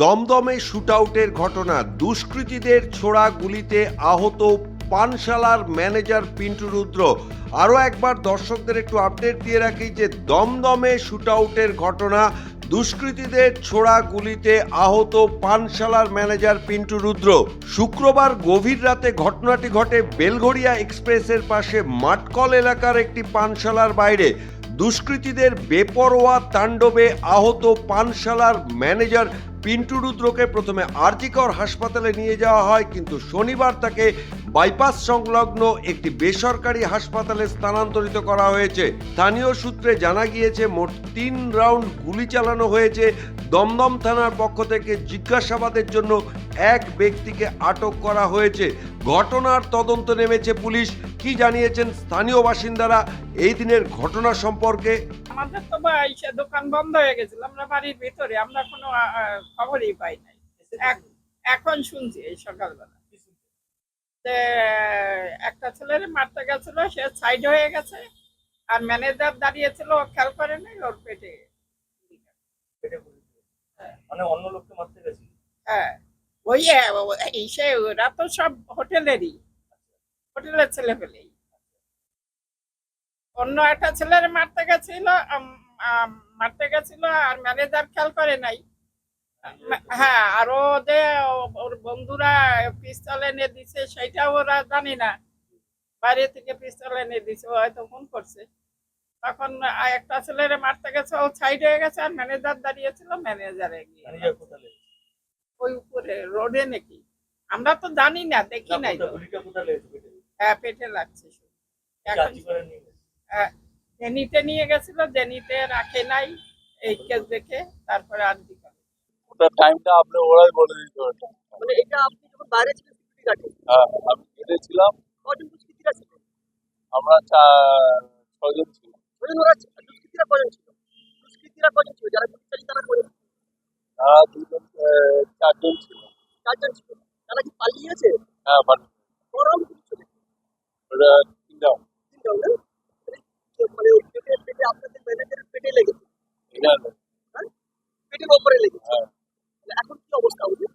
দমদমে শুটআউটের ঘটনা। দুষ্কৃতীদের ছোড়া গুলিতে আহত পানশালার ম্যানেজার পিন্টু রুদ্র। আরও একবার দর্শকদের একটু আপডেট দিয়ে রাখি যে, দমদমে শুটআউটের ঘটনা। দুষ্কৃতীদের ছোড়া গুলিতে আহত পানশালার ম্যানেজার পিন্টু রুদ্র। শুক্রবার গভীর রাতে ঘটনাটি ঘটে বেলঘড়িয়া এক্সপ্রেসের পাশে মাটকল এলাকার একটি পানশালার বাইরে। দুষ্কৃতীদের বেপরোয়া তাণ্ডবে আহত পানশালার ম্যানেজার পিন্টু রুদ্রকে প্রথমে আরজিকর হাসপাতালে নিয়ে যাওয়া হয়, কিন্তু শনিবার তাকে বাইপাস সংলগ্ন একটি বেসরকারি হাসপাতালে স্থানান্তরিত করা হয়েছে। স্থানীয় সূত্রে জানা গিয়েছে, মোট তিন রাউন্ড গুলি চালানো হয়েছে। দমদম থানার পক্ষ থেকে জিজ্ঞাসাবাদের জন্য এক ব্যক্তিকে আটক করা হয়েছে। ঘটনার তদন্ত নেমেছে পুলিশ। কি জানিয়েছেন স্থানীয় বাসিন্দারা এই দিনের ঘটনা সম্পর্কে? আমাদের তো ভাই সে দোকান বন্ধ হয়ে গেছিল আমরা বাড়ির ভিতরে আমরা কোনো খবরই পাই নাই। এখন শুনছি এই সকালবেলা। যে একটা ছেলের মারতে গেছিল সে সাইড হয়ে গেছে আর ম্যানেজার দাঁড়িয়েছিল ও খেয়াল করে নাই ওর পেটে। মানে অন্য লোককে মারতে গেছি হ্যাঁ। ওই সে ওরা তো সব হোটেলেরই। হোটেলের ছেলে পেলেই। অন্য একটা ছেলের মারতে গেছিল মারতে গেছিল আর ম্যানেজার খেয়াল করে নাই। হ্যাঁ আর যে ওর বন্ধুরা পিস্তল এনে দিছে সেটা ওরা জানি না। বাইরে থেকে পিস্তল এনে দিছে ও হয়তো ফোন করছে। তখন একটা ছেলের মারতে গেছে ও সাইড হয়ে গেছে আর ম্যানেজার দাঁড়িয়েছিল ম্যানেজারে গিয়ে ওই উপরে রোডে নাকি। আমরা তো জানি না দেখি নাই হ্যাঁ পেটে লাগছে এখন। হ্যাঁ, জেনিতে নিয়ে গেছিল জেনিতে রাখে নাই এই কেস দেখে তারপরে আর কি ওটা টাইমটা আপনি ওরাই বলে দিতে মানে এটা আপনি যখন বাইরে ছিলেন সিকিউরিটি গার্ডে হ্যাঁ আমি গিয়েছিলাম কজন দুষ্কৃতীরা ছিল? আমরা চা- ছজন ছিল ওই ওরা দুষ্কৃতীরা কজন ছিল? দুষ্কৃতীরা কজন ছিল? যারা গুলিচালি তারা কজন তারা দুজন আহ, চারজন ছিল। চারজন ছিল? তারা কি পালিয়েছে হ্যাঁ মানে গরম গুলি চলে ওটা তিনটা মানে পেটে পেটে আপনাদের ম্যানেজারের পেটে লেগেছে। হ্যাঁ? পেটের ওপরে লেগেছে। হ্যাঁ। এখন কি অবস্থা হবে।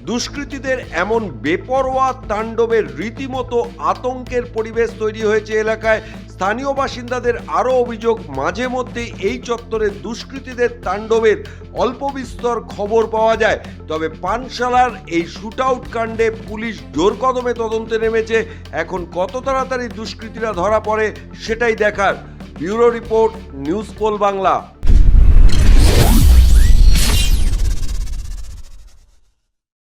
দুষ্কৃতীদের এমন বেপরোয়া তাণ্ডবের রীতিমতো আতঙ্কের পরিবেশ তৈরি হয়েছে এলাকায়। স্থানীয় বাসিন্দাদের আরও অভিযোগ, মাঝে মধ্যে এই চত্বরে দুষ্কৃতীদের তাণ্ডবের অল্প বিস্তর খবর পাওয়া যায়। তবে পানশালার এই শুটআউট কাণ্ডে পুলিশ জোর কদমে তদন্তে নেমেছে। এখন কত তাড়াতাড়ি দুষ্কৃতীরা ধরা পড়ে সেটাই দেখার। Bureau report, news pole Bangla.